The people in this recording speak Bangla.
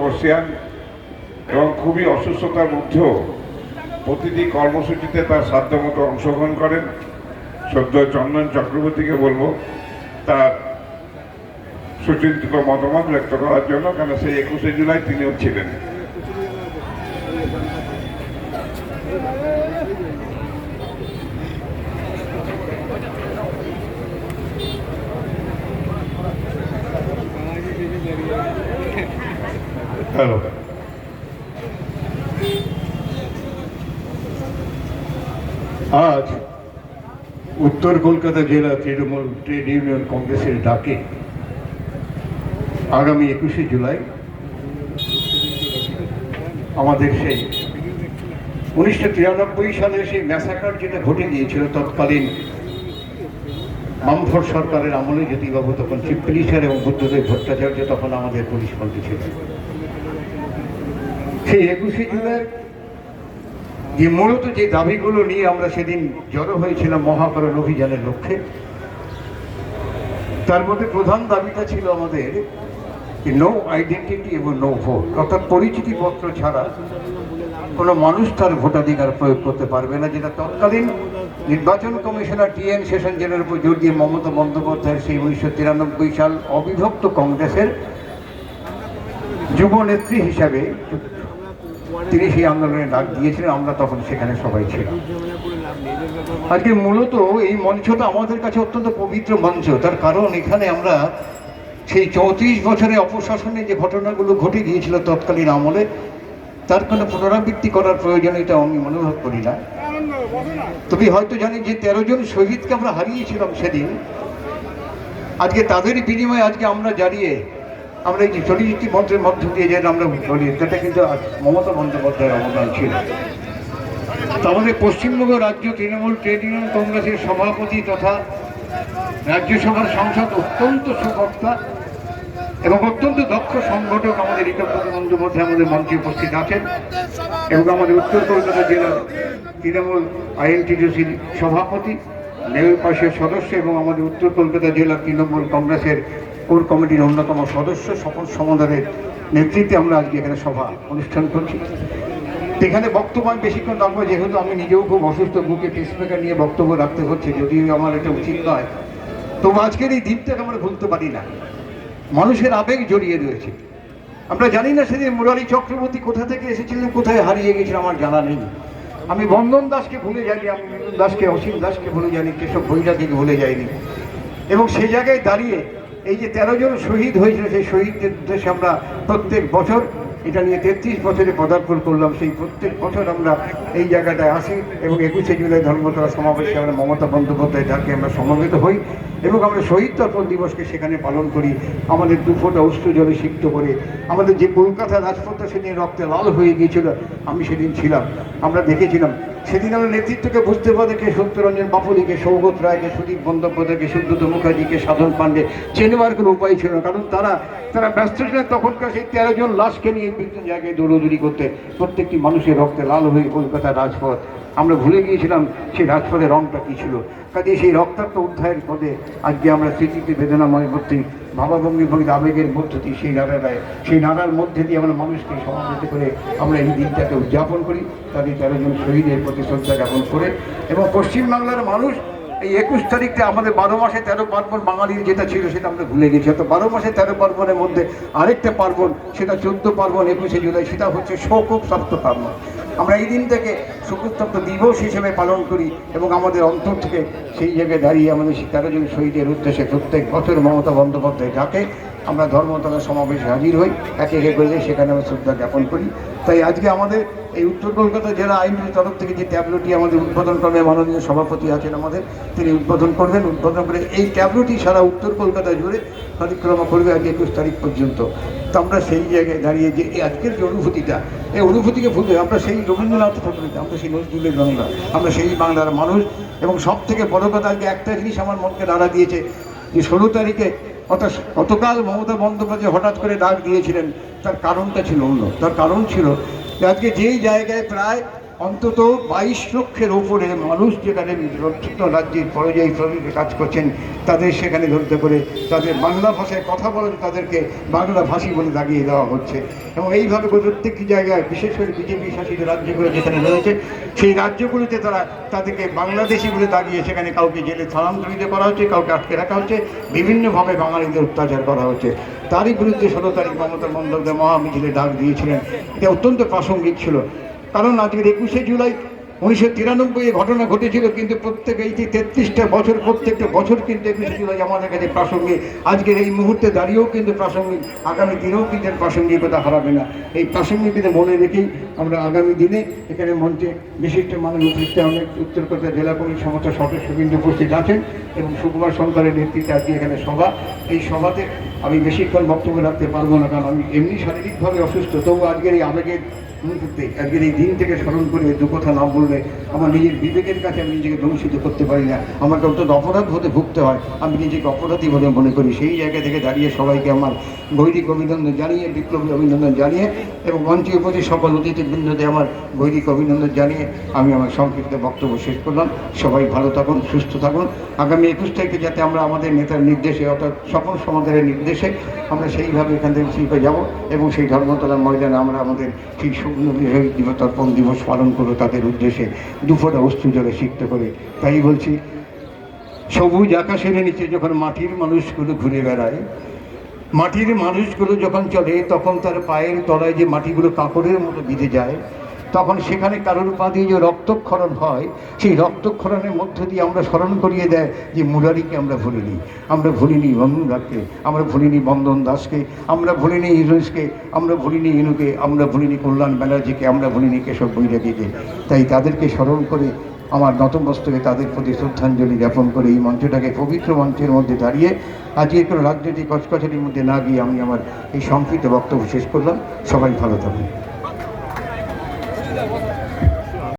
বর্ষিয়ান এবং খুবই অসুস্থতার মধ্যেও প্রতিটি কর্মসূচিতে তার সাধ্যমতো অংশগ্রহণ করেন। সদ্য চন্দন চক্রবর্তীকে বলব, তার সুচিন্তিত মতামত ব্যক্ত করার জন্য কেন সেই একুশে জুলাই তিনিও ছিলেন। হ্যালো আজ উত্তর কলকাতা জেলা তৃণমূল, ট্রেড ইউনিয়ন কংগ্রেসের ডাকে আগামী একুশে জুলাই আমাদের সেই উনিশশো তিরানব্বই সালে সেই ম্যাসাকার যেটা ঘটে গিয়েছিল, তৎকালীন বামফ্রন্ট সরকারের আমলে জ্যোতিবাবু তখন চিফ মিনিস্টার এবং বুদ্ধদেব ভট্টাচার্য, তখন আমাদের পুলিশ মন্ত্রী ছিলেন। সেই একুশে জুলাই যে মূলত যে দাবিগুলো নিয়ে আমরা সেদিন জড়ো হয়েছিলাম মহাকরণ অভিযানের লক্ষ্যে, তার মধ্যে প্রধান দাবিটা ছিল আমাদের নো আইডেন্টিটি এবং নো ভোট অর্থাৎ পরিচিতিপত্র ছাড়া কোনো মানুষ তার ভোটাধিকার প্রয়োগ করতে পারবে না, যেটা তৎকালীন নির্বাচন কমিশনার টি এন সেশনজনের উপর জোর দিয়ে মমতা বন্দ্যোপাধ্যায়ের সেই উনিশশো তিরানব্বই সাল অবিভক্ত কংগ্রেসের যুব নেত্রী হিসাবে তিনি সেই আন্দোলনে ডাক দিয়েছিলেন, আমরা তখন সেখানে সবাই ছিলাম। আজকে মূলত এই মঞ্চটা আমাদের কাছে অত্যন্ত পবিত্র মঞ্চ। তার কারণ এখানে আমরা সেই চৌত্রিশ বছরে অপশাসনে যে ঘটনাগুলো ঘটে গিয়েছিল তৎকালীন আমলে, তার কোনো পুনরাবৃত্তি করার প্রয়োজনীয়তা আমি অনুভব করি না। তবে হয়তো জানি যে তেরো জন শহীদকে আমরা হারিয়েছিলাম সেদিন। আজকে তাদের বিনিময়ে আজকে আমরা জানিয়ে আমরা এই যে চল্লিশটি মন্ত্রের মধ্য দিয়ে যে আমরা বলি সেটা কিন্তু মমতা বন্দ্যোপাধ্যায়ের অবদান ছিল। আমাদের পশ্চিমবঙ্গ রাজ্য তৃণমূল ট্রেড ইউনিয়ন কংগ্রেসের সভাপতি তথা রাজ্যসভার সংসদ অত্যন্ত সুবক্তা এবং অত্যন্ত দক্ষ সংগঠক আমাদের ঋতব্রত বন্দ্যোপাধ্যায় আমাদের মঞ্চে উপস্থিত আছেন এবং আমাদের উত্তর কলকাতা জেলার তৃণমূল আইএনটিডিসির সভাপতি নেই পাশের সদস্য এবং আমাদের উত্তর কলকাতা জেলার তৃণমূল কংগ্রেসের কোর কমিটির অন্যতম সদস্য সকল সমাধানের নেতৃত্বে আমরা আজকে এখানে সভা অনুষ্ঠান করছি। এখানে বক্তব্য আমি বেশিক্ষণ রাখব, যেহেতু আমি নিজেও খুব অসুস্থ, বুকে পেসমেকার নিয়ে বক্তব্য রাখতে হচ্ছে, যদিও আমার এটা উচিত নয়। তবু আজকের এই দিনটাকে আমরা ভুলতে পারি না। মানুষের আবেগ জড়িয়ে রয়েছে। আমরা জানি না সেদিন মুরারি চক্রবর্তী কোথা থেকে এসেছিলেন, কোথায় হারিয়ে গেছিল আমার জানা নেই। আমি বন্দন দাসকে ভুলে যাইনি, আমি দাসকে, অসীম দাসকে ভুলে যাইনি, কেশব ভৈরাদিকে ভুলে যাইনি। এবং সেই জায়গায় দাঁড়িয়ে এই যে তেরো জন শহীদ হয়েছিল, সেই শহীদদের উদ্দেশ্যে আমরা প্রত্যেক বছর এটা নিয়ে তেত্রিশ বছরে পদার্পণ করলাম। সেই প্রত্যেক বছর আমরা এই জায়গাটায় আসি এবং একুশে জুলাই ধর্মতলা সমাবেশে আমরা মমতা বন্দ্যোপাধ্যায় যাকে আমরা সমবেত হই। এবং আমরা শহীদ তর্পণ দিবসকে সেখানে পালন করি। আমাদের দু ফোঁটা অশ্রু জলে সিক্ত করে। আমাদের যে কলকাতা রাজপথটা সেদিন রক্তে লাল হয়ে গিয়েছিল, আমি সেদিন ছিলাম। আমরা দেখেছিলাম। সেদিন আমরা নেতৃত্বকে বুঝতে পারে কে সত্যরঞ্জন বাপুলিকে সৌগত রায়কে, সুদীপ বন্দ্যোপাধ্যায়কে সুব্রত মুখার্জিকে, সাধন পাণ্ডে। চেনবার কোনো উপায় ছিল না, কারণ তারা তারা ব্যস্ত ছিলেন তখনকার সেই তেরো জন লাশকে নিয়ে বিভিন্ন জায়গায় দৌড়দৌড়ি করতে। প্রত্যেকটি মানুষের রক্তে লাল হয়ে কলকাতার রাজপথ। আমরা ভুলে গিয়েছিলাম সেই রাজপথের রংটা কী ছিল। কাজে সেই রক্তাক্ত উদ্ধারের পদে আজকে আমরা স্মৃতিতে বেদনাময় ভর্তি ভাবাভঙ্গি ভঙ্গিত আবেগের মধ্য দিয়ে সেই নাড়াটায় সেই নাড়ার মধ্যে দিয়ে আমরা মানুষকে সমাবেত করে আমরা এই দিনটাকে উদযাপন করি। তাদের তেরো জন শহীদের প্রতি শ্রদ্ধা জ্ঞাপন করে এবং পশ্চিমবাংলার মানুষ এই একুশ তারিখটা আমাদের বারো মাসে তেরো পার্বণ বাঙালির যেটা ছিল সেটা আমরা ভুলে গেছি। তো বারো মাসে তেরো পার্বণের মধ্যে আরেকটা পার্বণ, সেটা চোদ্দ পার্বণ, একুশে জুলাই, সেটা হচ্ছে শোকব সপ্ত পার্বণ। আমরা এই দিন থেকে শোকোত্তপ্ত দিবস হিসেবে পালন করি এবং আমাদের অন্তর থেকে সেই জায়গায় দাঁড়িয়ে আমাদের তেরো শহীদের উদ্দেশ্যে প্রত্যেক বছর মমতা বন্দ্যোপাধ্যায় ডাকে আমরা ধর্মতলা সমাবেশে হাজির হই, একে একে করে সেখানে আমরা শ্রদ্ধা জ্ঞাপন করি। তাই আজকে আমাদের এই উত্তর কলকাতা জেলা আইনজীবীর তরফ থেকে যে ট্যাবলোটি আমাদের উদ্বোধন করবে, মাননীয় সভাপতি আছেন আমাদের, তিনি উদ্বোধন করবেন। উদ্বোধন করে এই ট্যাবলোটি সারা উত্তর কলকাতা জুড়ে পরিক্রমা করবে আজ একুশ তারিখ পর্যন্ত। তো আমরা সেই জায়গায় দাঁড়িয়ে যে এই আজকের যে অনুভূতিটা, এই অনুভূতিকে ভুলে আমরা সেই রবীন্দ্রনাথ ঠাকুরের, আমরা সেই নজরুলের বাংলা আমরা সেই বাংলার মানুষ। এবং সব থেকে বড় কথা আজকে একটা জিনিস আমার মনকে নাড়া দিয়েছে যে ষোলো তারিখে অর্থাৎ গতকাল মমতা বন্দ্যোপাধ্যায় হঠাৎ করে ডাক দিয়েছিলেন তার কারণটা ছিল অন্য। তার কারণ ছিল আজকে যেই জায়গায় প্রায় অন্তত বাইশ লক্ষের ওপরে মানুষ যেখানে ছোট্ট রাজ্যের পর্যায়ী শ্রমিকে কাজ করছেন, তাদের সেখানে ধরতে করে তাদের বাংলা ভাষায় কথা বলেন তাদেরকে বাংলা ভাষী বলে দাগিয়ে দেওয়া হচ্ছে। এবং এইভাবে প্রত্যেকটি জায়গায়, বিশেষ করে বিজেপি শাসিত রাজ্যগুলো যেখানে রয়েছে, সেই রাজ্যগুলিতে তারা তাদেরকে বাংলাদেশি বলে দাগিয়ে সেখানে কাউকে জেলে স্থানান্তরিত করা হচ্ছে, কাউকে আটকে রাখা হচ্ছে, বিভিন্নভাবে বাঙালিদের অত্যাচার করা হচ্ছে। তারই বিরুদ্ধে ষোলো তারিখ মমতা বন্দ্যোপাধ্যায় মহামিছিলে ডাক দিয়েছিলেন। এটা অত্যন্ত প্রাসঙ্গিক ছিল। কারণ আজকের একুশে জুলাই উনিশশো তিরানব্বই ঘটনা ঘটেছিল, কিন্তু প্রত্যেক এই তেত্রিশটা বছর, প্রত্যেকটা বছর কিন্তু একুশে জুলাই আমাদের কাছে প্রাসঙ্গিক। আজকের এই মুহূর্তে দাঁড়িয়েও কিন্তু প্রাসঙ্গিক, আগামী দিনেও কিন্তু প্রাসঙ্গিকতা হারাবে না। এই প্রাসঙ্গিকতা মনে রেখেই আমরা আগামী দিনে এখানে মঞ্চে বিশিষ্ট মানুষ উপস্থিত অনেক উত্তর কলকাতা জেলা কমিটির সদস্য কিন্তু উপস্থিত আছেন এবং সুকুমার সরকারের নেতৃত্বে আজকে এখানে সভা। এই সভাতে আমি বেশিক্ষণ বক্তব্য রাখতে পারব না, কারণ আমি এমনি শারীরিকভাবে অসুস্থ, তবু আজকের এই আবেগের আজকের এই দিন থেকে স্মরণ করে দু কথা না বললে আমার নিজের বিবেকের কাছে আমি নিজেকে দংশিত করতে পারি না। আমাকে অন্তত অপরাধ হতে ভুগতে হয়। আমি নিজেকে অপরাধী বলে মনে করি। সেই জায়গা থেকে দাঁড়িয়ে সবাইকে আমার গৈরিক অভিনন্দন জানিয়ে, বিপ্লবী অভিনন্দন জানিয়ে এবং মঞ্চে উপস্থিত সকল অতিথিবৃন্দকে আমার গৈরিক অভিনন্দন জানিয়ে আমি আমার সংক্ষিপ্ত বক্তব্য শেষ করলাম। সবাই ভালো থাকুন, সুস্থ থাকুন। আগামী একুশ তারিখে যাতে আমরা আমাদের নেতার নির্দেশে, অর্থাৎ স্বপন সমাধানের নির্দেশে আমরা সেইভাবে এখান থেকে শিল্পে যাব এবং সেই ধর্মতলার ময়দানে আমরা আমাদের সেই তর্পণ দিবস পালন করো তাদের উদ্দেশ্যে। দুফোটা অস্ত্র জলে সিক্ত করে। তাই বলছি, সবুজ আকাশের নিচে যখন মাটির মানুষগুলো ঘুরে বেড়ায়, মাটির মানুষগুলো যখন চলে, তখন তার পায়ের তলায় যে মাটিগুলো কাপড়ের মতো বিঁধে যায় তখন সেখানে কারোর পা দিয়ে যে রক্তক্ষরণ হয়, সেই রক্তক্ষরণের মধ্য দিয়ে আমরা স্মরণ করিয়ে দেয় যে মুরারিকে আমরা ভুলিনি। আমরা ভুলিনি বন্ধুরাকে আমরা ভুলিনি বন্দন দাসকে, আমরা ভুলিনি ইউনুসকে আমরা ভুলিনি ইনুকে, আমরা ভুলিনি কল্যাণ ব্যানার্জিকে, আমরা ভুলিনি কেশব বৈরাগীকে। তাই তাদেরকে স্মরণ করে আমার নতমস্তকে তাদের প্রতি শ্রদ্ধাঞ্জলি জ্ঞাপন করে এই মঞ্চটাকে পবিত্র মঞ্চের মধ্যে দাঁড়িয়ে আজকে কোনো রাজনৈতিক কচকচারির মধ্যে না গিয়ে আমি আমার এই সংক্ষিপ্ত বক্তব্য শেষ করলাম। সবাই ভালো থাকুন।